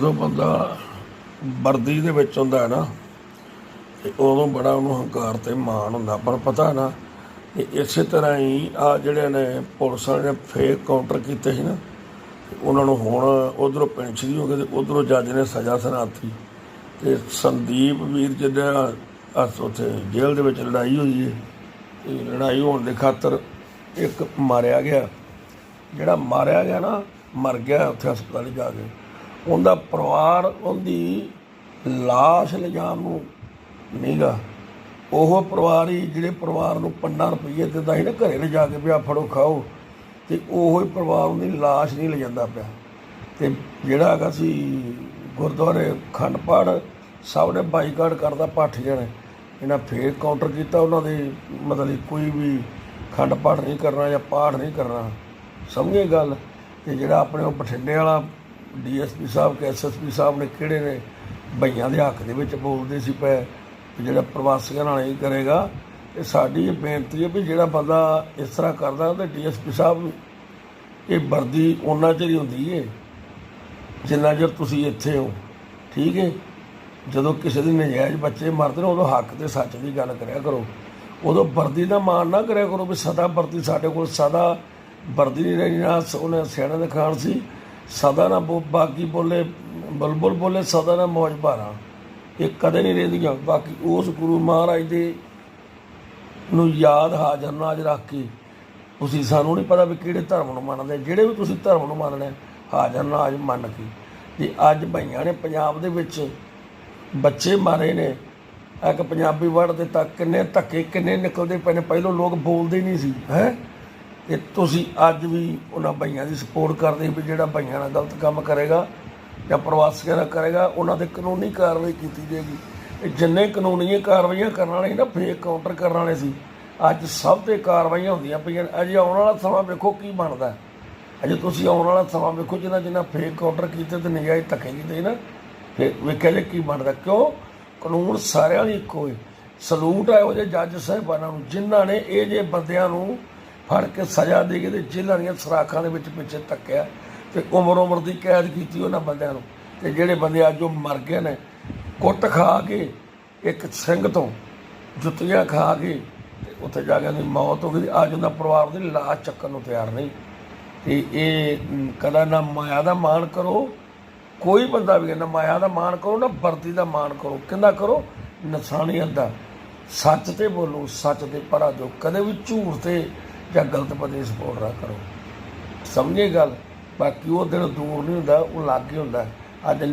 ਜਦੋਂ ਬੰਦਾ ਵਰਦੀ ਦੇ ਵਿੱਚ ਹੁੰਦਾ ਹੈ ਨਾ, ਤੇ ਉਦੋਂ ਬੜਾ ਉਹਨੂੰ ਹੰਕਾਰ ਤੇ ਮਾਣ ਹੁੰਦਾ। ਪਰ ਪਤਾ ਨਾ ਕਿ ਇਸੇ ਤਰ੍ਹਾਂ ਹੀ ਆ ਜਿਹੜੇ ਨੇ ਪੁਲਿਸ ਵਾਲੇ ਨੇ ਫੇਕ ਕਾਊਂਟਰ ਕੀਤੇ ਸੀ ਨਾ ਉਹਨਾਂ ਨੂੰ ਹੁਣ ਉਧਰੋਂ ਪੈਨਸ਼ਨ ਹੋ ਗਈ ਤੇ ਉਧਰੋਂ ਜੱਜ ਨੇ ਸਜ਼ਾ ਸੁਣਾਤੀ। ਤੇ ਸੰਦੀਪ ਵੀਰ ਜਿਹੜਾ ਅਸ ਉੱਥੇ ਜੇਲ੍ਹ ਦੇ ਵਿੱਚ ਲੜਾਈ ਹੋਈ ਹੈ ਤੇ ਲੜਾਈ ਹੋਣ ਦੇ ਖਾਤਰ ਇੱਕ ਮਾਰਿਆ ਗਿਆ। ਜਿਹੜਾ ਮਾਰਿਆ ਗਿਆ ਨਾ, ਮਰ ਗਿਆ ਉੱਥੇ ਹਸਪਤਾਲ ਜਾ ਕੇ। ਉਹਦਾ ਪਰਿਵਾਰ, ਉਹਦੀ ਲਾਸ਼ ਲਿਜਾਣ ਨੂੰ ਨਹੀਂਗਾ ਉਹ ਪਰਿਵਾਰ ਹੀ ਜਿਹੜੇ ਪਰਿਵਾਰ ਨੂੰ ਪੰਨਾ ਰੁਪਈਏ ਦਿੰਦਾ ਸੀ ਨਾ, ਘਰੇ ਜਾ ਕੇ ਪਿਆ ਫੜੋ, ਖਾਓ, ਤੇ ਉਹ ਹੀ ਪਰਿਵਾਰ ਉਹਦੀ ਲਾਸ਼ ਨਹੀਂ ਲਿਜਾਂਦਾ ਪਿਆ। ਤੇ ਜਿਹੜਾ ਹੈਗਾ ਸੀ ਗੁਰਦੁਆਰੇ ਖੰਡ ਪਾੜ, ਸਭ ਨੇ ਬਾਈਕਾਟ ਕਰਦਾ ਪਾਠੀਆਂ ਨੇ ਇਹਨਾਂ ਫੇਕ ਕਾਊਂਟਰ ਕੀਤਾ ਉਹਨਾਂ ਦੇ, ਮਤਲਬ ਕੋਈ ਵੀ ਖੰਡ ਪਾਠ ਨਹੀਂ ਕਰਨਾ ਜਾਂ ਪਾਠ ਨਹੀਂ ਕਰਨਾ। ਸਮਝੇ ਗੱਲ? ਤੇ ਜਿਹੜਾ ਆਪਣੇ ਉਹ ਬਠਿੰਡੇ ਵਾਲਾ ਡੀਐਸਪੀ ਸਾਹਿਬ ਕੇ ਐਸਐਸਪੀ ਸਾਹਿਬ ਨੇ ਕਿਹੜੇ ਨੇ ਭਈਆਂ ਦੇ ਹੱਕ ਦੇ ਵਿੱਚ ਬੋਲਦੇ ਸੀ ਪਏ ਜਿਹੜਾ ਪ੍ਰਵਾਸੀਆਂ ਨਾਲ ਨਹੀਂ ਕਰੇਗਾ, ਤੇ ਸਾਡੀ ਇਹ ਬੇਨਤੀ ਹੈ ਵੀ ਜਿਹੜਾ ਬੰਦਾ ਇਸ ਤਰ੍ਹਾਂ ਕਰਦਾ ਉਹਦੇ ਡੀਐਸਪੀ ਸਾਹਿਬ ਨੂੰ ਇਹ ਵਰਦੀ ਉਹਨਾਂ ਚਿਰ ਹੀ ਹੁੰਦੀ ਹੈ ਜਿੰਨਾ ਚਿਰ ਤੁਸੀਂ ਇੱਥੇ ਹੋ, ਠੀਕ ਹੈ ਜਦੋਂ ਕਿਸੇ ਦੇ ਨਜਾਇਜ਼ ਬੱਚੇ ਮਰਦੇ ਨੇ, ਉਦੋਂ ਹੱਕ ਤੇ ਸੱਚ ਦੀ ਗੱਲ ਕਰਿਆ ਕਰੋ। ਉਦੋਂ ਵਰਦੀ ਦਾ ਮਾਣ ਨਾ ਕਰਿਆ ਕਰੋ ਵੀ ਸਦਾ ਵਰਦੀ ਸਾਡੇ ਕੋਲ, ਸਦਾ ਵਰਦੀ ਨਹੀਂ ਰਹਿਣੀ ਨਾ ਉਹਨੇ ਸਿਆਣੇ ਦੇ ਸੀ। ਸਦਾ ਨਾ ਬੋ- ਬਾਕੀ ਬੋਲੇ ਬੁਲਬੁਲ ਬੋਲੇ ਸਦਾ ਨਾ ਮੌਜ ਭਾਰਾ। ਇਹ ਕਦੇ ਨਹੀਂ ਰਹਿੰਦੀਆਂ। ਬਾਕੀ ਉਸ ਗੁਰੂ ਮਹਾਰਾਜ ਦੇ ਨੂੰ ਯਾਦ ਹਾਜ਼ਰ ਨਾਜ ਰੱਖ ਕੇ ਤੁਸੀਂ ਸਾਨੂੰ ਨਹੀਂ ਪਤਾ ਵੀ ਕਿਹੜੇ ਧਰਮ ਨੂੰ ਮੰਨਦੇ। ਜਿਹੜੇ ਵੀ ਤੁਸੀਂ ਧਰਮ ਨੂੰ ਮੰਨਦੇ ਆ, ਹਾਜ਼ਰ ਨਾਜ ਮੰਨ ਕੇ। ਤੇ ਅੱਜ ਭਈਆਂ ਨੇ ਪੰਜਾਬ ਦੇ ਵਿੱਚ ਬੱਚੇ ਮਾਰੇ ਨੇ। ਇੱਕ ਪੰਜਾਬੀ ਵਰਡ ਦੇ ਤੱਕ ਕਿੰਨੇ ਧੱਕੇ ਕਿੰਨੇ ਨਿਕਲਦੇ ਪਏ ਨੇ। ਪਹਿਲਾਂ ਲੋਕ ਬੋਲਦੇ ਹੀ ਨਹੀਂ ਸੀ ਹੈ? ਤੇ ਤੁਸੀਂ ਅੱਜ ਵੀ ਉਹਨਾਂ ਭਈਆਂ ਦੀ ਸਪੋਰਟ ਕਰਦੇ ਵੀ ਜਿਹੜਾ ਭਈਆਂ ਨਾਲ ਗਲਤ ਕੰਮ ਕਰੇਗਾ ਜਾਂ ਪ੍ਰਵਾਸੀਆਂ ਨਾਲ ਕਰੇਗਾ, ਉਹਨਾਂ ਤੇ ਕਾਨੂੰਨੀ ਕਾਰਵਾਈ ਕੀਤੀ ਜਾਏਗੀ। ਇਹ ਜਿੰਨੇ ਕਾਨੂੰਨੀ ਕਾਰਵਾਈਆਂ ਕਰਨ ਵਾਲੇ ਸੀ ਨਾ ਫੇਕ ਕਾਊਂਟਰ ਕਰਨ ਵਾਲੇ ਸੀ, ਅੱਜ ਸਭ ਤੇ ਕਾਰਵਾਈਆਂ ਹੁੰਦੀਆਂ ਪਈਆਂ ਨੇ। ਅਜੇ ਆਉਣ ਵਾਲਾ ਸਮਾਂ ਵੇਖੋ ਕੀ ਬਣਦਾ। ਅਜੇ ਤੁਸੀਂ ਆਉਣ ਵਾਲਾ ਸਮਾਂ ਵੇਖੋ ਜਿਹਨਾਂ ਜਿਹਨਾਂ ਫੇਕ ਕਾਊਂਟਰ ਕੀਤੇ ਤੇ ਨਜਾਇਜ਼ ਧੱਕੇ ਕੀਤੇ ਨਾ ਫਿਰ ਵੇਖਿਆ ਜੇ ਕੀ ਬਣਦਾ। ਕਿਉਂ? ਕਾਨੂੰਨ ਸਾਰਿਆਂ ਲਈ ਇੱਕੋ ਹੈ ਸਲੂਟ ਹੈ ਉਹਦੇ ਜੱਜ ਸਾਹਿਬਾਨਾਂ ਨੂੰ, ਜਿਨ੍ਹਾਂ ਨੇ ਇਹ ਜੇ ਬੰਦਿਆਂ ਨੂੰ ਫੜ ਕੇ ਸਜ਼ਾ ਦੇ ਕੇ ਤੇ ਜੇਲ੍ਹਾਂ ਦੀਆਂ ਸਰਾਖਾਂ ਦੇ ਵਿੱਚ ਪਿੱਛੇ ਧੱਕਿਆ ਤੇ ਉਮਰ ਉਮਰ ਦੀ ਕੈਦ ਕੀਤੀ ਉਹਨਾਂ ਬੰਦਿਆਂ ਨੂੰ। ਤੇ ਜਿਹੜੇ ਬੰਦੇ ਅੱਜ ਉਹ ਮਰ ਗਏ ਨੇ ਕੁੱਟ ਖਾ ਕੇ ਇੱਕ ਸਿੰਘ ਤੋਂ ਜੁੱਤੀਆਂ ਖਾ ਕੇ ਤੇ ਉੱਥੇ ਜਾ ਕੇ ਉਹਦੀ ਮੌਤ ਹੋ ਗਈ ਅੱਜ ਉਹਨਾਂ ਪਰਿਵਾਰ ਉਹਦੀ ਲਾਸ਼ ਚੱਕਣ ਨੂੰ ਤਿਆਰ ਨਹੀਂ। ਤੇ ਇਹ ਮ, ਕਦਾ ਨਾ ਮਾਇਆ ਦਾ ਮਾਣ ਕਰੋ ਕੋਈ ਬੰਦਾ ਵੀ ਨਾ ਮਾਇਆ ਦਾ ਮਾਣ ਕਰੋ ਨਾ ਵਰਦੀ ਦਾ ਮਾਣ ਕਰੋ। ਕਿੰਦਾ ਕਰੋ? ਨਸਾਨੀਅਤ ਦਾ। ਸੱਚ ਤੇ ਬੋਲੋ ਸੱਚ ਤੇ ਪਰਾ ਜੋ ਕਦੇ ਵੀ ਝੂਠ ਤੇ ਜਾਂ ਗਲਤ ਬੰਦੇ ਸਪੋਰਟ ਨਾ ਕਰੋ। ਸਮਝੇ ਗੱਲ? ਬਾਕੀ ਉਹ ਦਿਨ ਦੂਰ ਨਹੀਂ ਹੁੰਦਾ, ਉਹ ਲਾਗੇ ਹੁੰਦਾ। ਅੱਜ